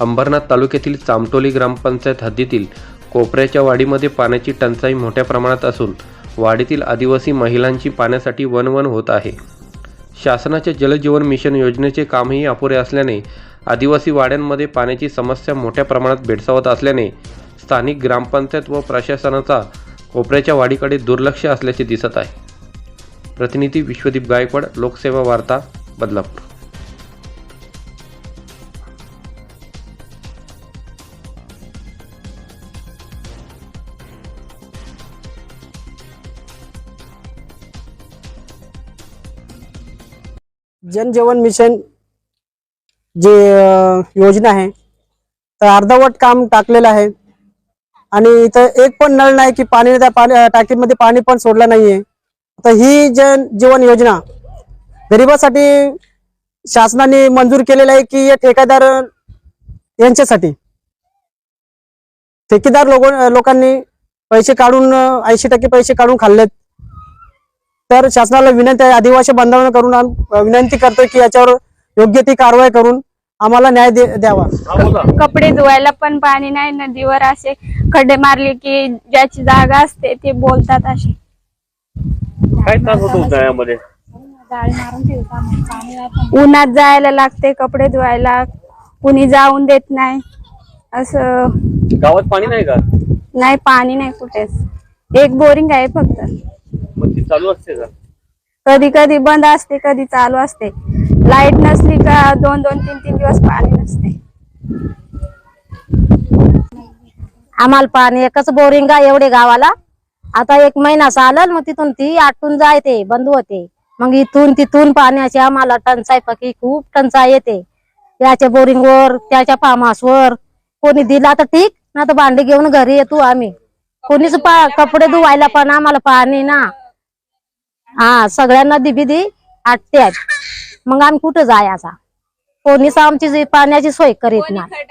अंबरनाथ तालुक्यातील चामटोली ग्रामपंचायत हद्दीतील कोपऱ्याच्या वाडीमध्ये पाण्याची टंचाई मोठ्या प्रमाणात असून वाडीतील आदिवासी महिलांची पाण्यासाठी वनवन होत आहे. शासनाच्या जलजीवन मिशन योजनेचे कामही अपुरे असल्याने आदिवासी वाड्यांमध्ये पाण्याची समस्या मोठ्या प्रमाणात भेडसावत असल्याने स्थानिक ग्रामपंचायत व प्रशासनाचा कोपऱ्याच्या वाडीकडे दुर्लक्ष असल्याचे दिसत आहे. प्रतिनिधी विश्वदीप गायकवाड लोकसेवा वार्ता बदलापूर. जन जीवन मिशन जे योजना आहे तर अर्धवट काम टाकलेलं आहे. आणि इथं एक पण नळ नाही की पाणी त्या पाणी टाकीमध्ये पाणी पण सोडलं नाहीये. तर ही जन जीवन योजना गरिबासाठी शासनाने मंजूर केलेलं आहे की हे ठेकेदार यांच्यासाठी. ठेकेदार लोक लोकांनी पैसे काढून ऐंशी टक्के पैसे काढून खाल्लेत. तर शासनाला विनंती आहे आदिवासी बांधवांना करून विनंती करतोय की याच्यावर योग्य ती कारवाई करून आम्हाला न्याय द्यावा. कपडे धुवायला पण पाणी नाही नदीवर असे खड्डे मारले की ज्याची जागा असते ते बोलतात असे. काय त्रास होतो उन्हाळ्यामध्ये? उन्हात जायला लागते कपडे धुवायला. कुणी जाऊन देत नाही. असं. गावात पाणी नाही का? नाही पाणी नाही कुठेच. एक बोरिंग आहे फक्त. चालू असते का? कधी कधी बंद असते कधी चालू असते. लाइट नसली का दोन दोन तीन तीन दिवस पाणी नसते. आम्हाला पाणी एकच बोरिंग आहे एवढे गावाला. आता एक महिना चालल मग तिथून ती आटून जायते बंद होते. मग इथून तिथून पाण्याची आम्हाला टंचाई पकी खूप टंचाई येते. याच्या बोरिंगवर त्याच्या फार्महाऊसवर कोणी दिला तर ठीक ना तर भांडी घेऊन घरी येतो आम्ही. कोणीच पा कपडे धुवायला पण आम्हाला पाणी ना. हा सगळ्यांना दिबिदी आटते मग आम्ही कुठं जायचा कोणीच आमची जी पाण्याची सोय करीत नाही.